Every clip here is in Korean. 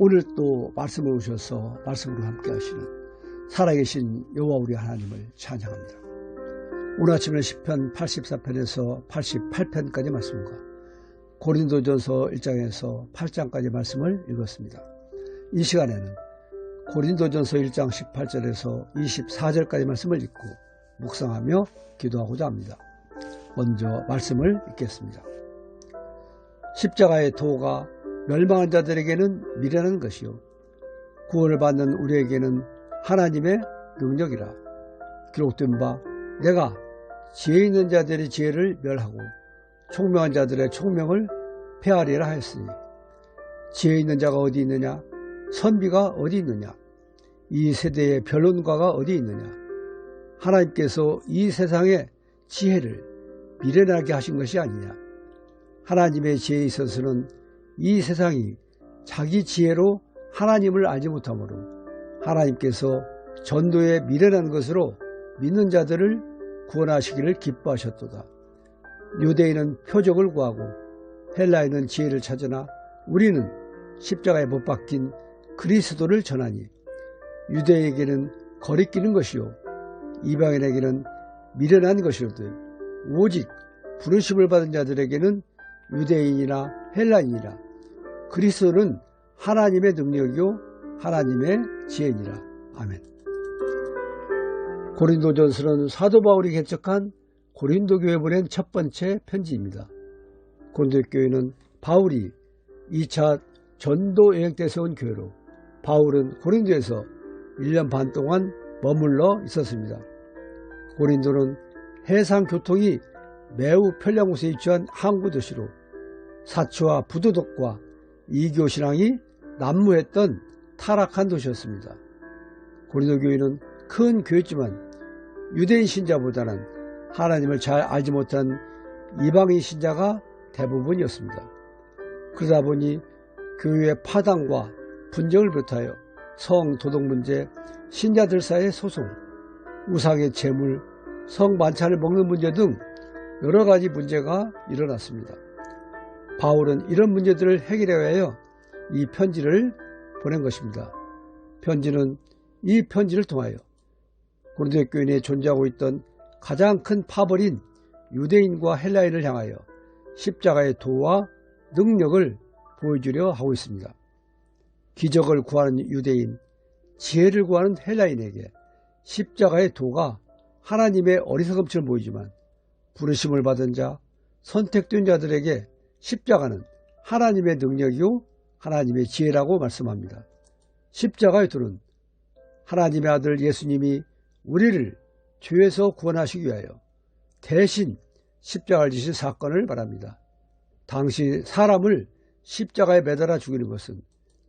오늘 또 말씀을 오셔서 말씀으로 함께 하시는 살아계신 여호와 우리 하나님을 찬양합니다. 오늘 아침에 10편 84편에서 88편까지 말씀과 고린도전서 1장에서 8장까지 말씀을 읽었습니다. 이 시간에는 고린도전서 1장 18절에서 24절까지 말씀을 읽고 묵상하며 기도하고자 합니다. 먼저 말씀을 읽겠습니다. 십자가의 도가 멸망한 자들에게는 미련한 것이요. 구원을 받는 우리에게는 하나님의 능력이라. 기록된 바 내가 지혜 있는 자들의 지혜를 멸하고 총명한 자들의 총명을 폐하리라 하였으니 지혜 있는 자가 어디 있느냐? 선비가 어디 있느냐? 이 세대의 변론가가 어디 있느냐? 하나님께서 이 세상의 지혜를 미련하게 하신 것이 아니냐? 하나님의 지혜에 있어서는 이 세상이 자기 지혜로 하나님을 알지 못하므로 하나님께서 전도에 미련한 것으로 믿는 자들을 구원하시기를 기뻐하셨도다. 유대인은 표적을 구하고 헬라인은 지혜를 찾으나 우리는 십자가에 못 박힌 그리스도를 전하니 유대에게는 거리끼는 것이요 이방인에게는 미련한 것이로되 오직 부르심을 받은 자들에게는 유대인이나 헬라인이라 그리스도는 하나님의 능력이요 하나님의 지혜니라. 아멘. 고린도전서는 사도 바울이 개척한 고린도 교회 보낸 첫 번째 편지입니다. 고린도 교회는 바울이 2차 전도 여행 때 세운 교회로 바울은 고린도에서 1년 반 동안 머물러 있었습니다. 고린도는 해상 교통이 매우 편리한 곳에 위치한 항구 도시로 사치와 부도덕과 이교 신앙이 난무했던 타락한 도시였습니다. 고린도 교회는 큰 교회지만 유대인 신자보다는 하나님을 잘 알지 못한 이방인 신자가 대부분이었습니다. 그러다 보니 교회의 파당과 분쟁을 비롯하여 성 도덕 문제, 신자들 사이의 소송, 우상의 재물, 성 만찬을 먹는 문제 등 여러 가지 문제가 일어났습니다. 바울은 이런 문제들을 해결해야 하여 이 편지를 보낸 것입니다. 편지는 이 편지를 통하여 고린도 교인에 존재하고 있던 가장 큰 파벌인 유대인과 헬라인을 향하여 십자가의 도와 능력을 보여주려 하고 있습니다. 기적을 구하는 유대인, 지혜를 구하는 헬라인에게 십자가의 도가 하나님의 어리석음처럼 보이지만 부르심을 받은 자, 선택된 자들에게 십자가는 하나님의 능력이요 하나님의 지혜라고 말씀합니다. 십자가의 둘은 하나님의 아들 예수님이 우리를 죄에서 구원하시기 위하여 대신 십자가를 지신 사건을 말합니다. 당시 사람을 십자가에 매달아 죽이는 것은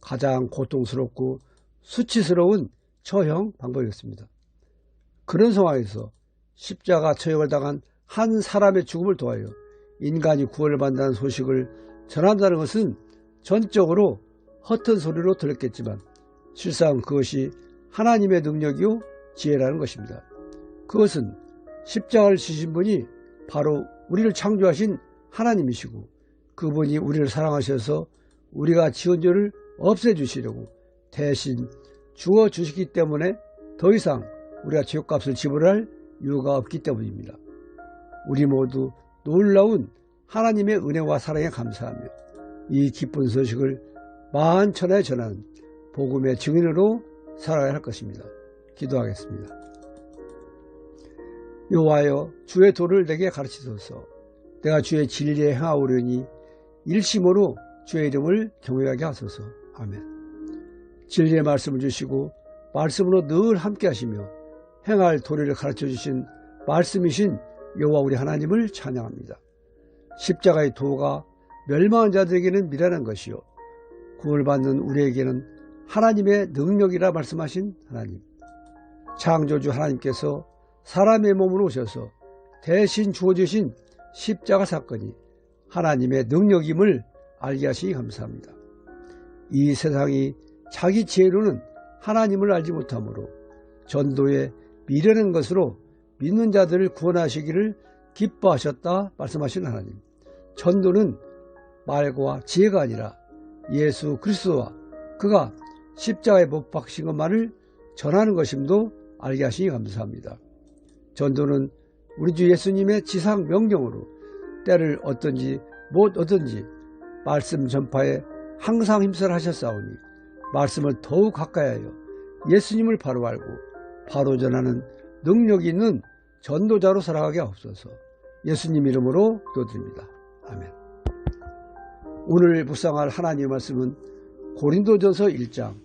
가장 고통스럽고 수치스러운 처형 방법이었습니다. 그런 상황에서 십자가 처형을 당한 한 사람의 죽음을 도하여 인간이 구원을 받는다는 소식을 전한다는 것은 전적으로 허튼 소리로 들렸겠지만 실상 그것이 하나님의 능력이요 지혜라는 것입니다. 그것은 십자가를 지신 분이 바로 우리를 창조하신 하나님이시고 그분이 우리를 사랑하셔서 우리가 지은 죄를 없애주시려고 대신 주어 주시기 때문에 더 이상 우리가 죄값을 지불할 이유가 없기 때문입니다. 우리 모두 놀라운 하나님의 은혜와 사랑에 감사하며 이 기쁜 소식을 만천하에 전하는 복음의 증인으로 살아야 할 것입니다. 기도하겠습니다. 여호와여 주의 도를 내게 가르치소서 내가 주의 진리에 행하오려니 일심으로 주의 이름을 경외하게 하소서. 아멘 진리의 말씀을 주시고 말씀으로 늘 함께 하시며 행할 도리를 가르쳐 주신 말씀이신 여호와 우리 하나님을 찬양합니다. 십자가의 도가 멸망한 자들에게는 미련한 것이요 구원을 받는 우리에게는 하나님의 능력이라 말씀하신 하나님 창조주 하나님께서 사람의 몸으로 오셔서 대신 주어주신 십자가 사건이 하나님의 능력임을 알게 하시니 감사합니다. 이 세상이 자기 지혜로는 하나님을 알지 못하므로 전도에 미련한 것으로 믿는 자들을 구원하시기를 기뻐하셨다 말씀하신 하나님. 전도는 말과 지혜가 아니라 예수 그리스도와 그가 십자가에 못 박힌 것만을 전하는 것임도 알게 하시니 감사합니다. 전도는 우리 주 예수님의 지상 명령으로 때를 어떤지 못 어떤지 말씀 전파에 항상 힘써 하셨사오니 말씀을 더욱 가까이 하여 예수님을 바로 알고 바로 전하는 능력이 있는 전도자로 살아가게 하옵소서 예수님 이름으로 기도드립니다. 아멘 오늘 묵상할 하나님의 말씀은 고린도전서 1장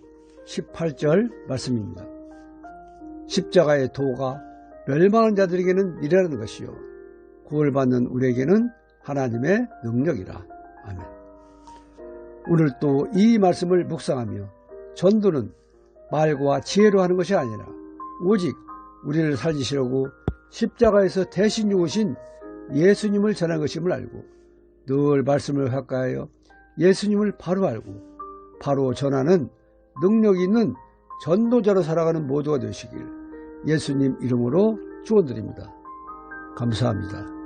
18절 말씀입니다. 십자가의 도가 멸망한 자들에게는 미래라는 것이요 구원받는 우리에게는 하나님의 능력이라. 아멘. 오늘 또 이 말씀을 묵상하며 전도는 말과 지혜로 하는 것이 아니라 오직 우리를 살리시려고 십자가에서 대신 죽으신 예수님을 전한 것임을 알고 늘 말씀을 가까이하여 예수님을 바로 알고 바로 전하는 능력이 있는 전도자로 살아가는 모두가 되시길 예수님 이름으로 축원드립니다. 감사합니다.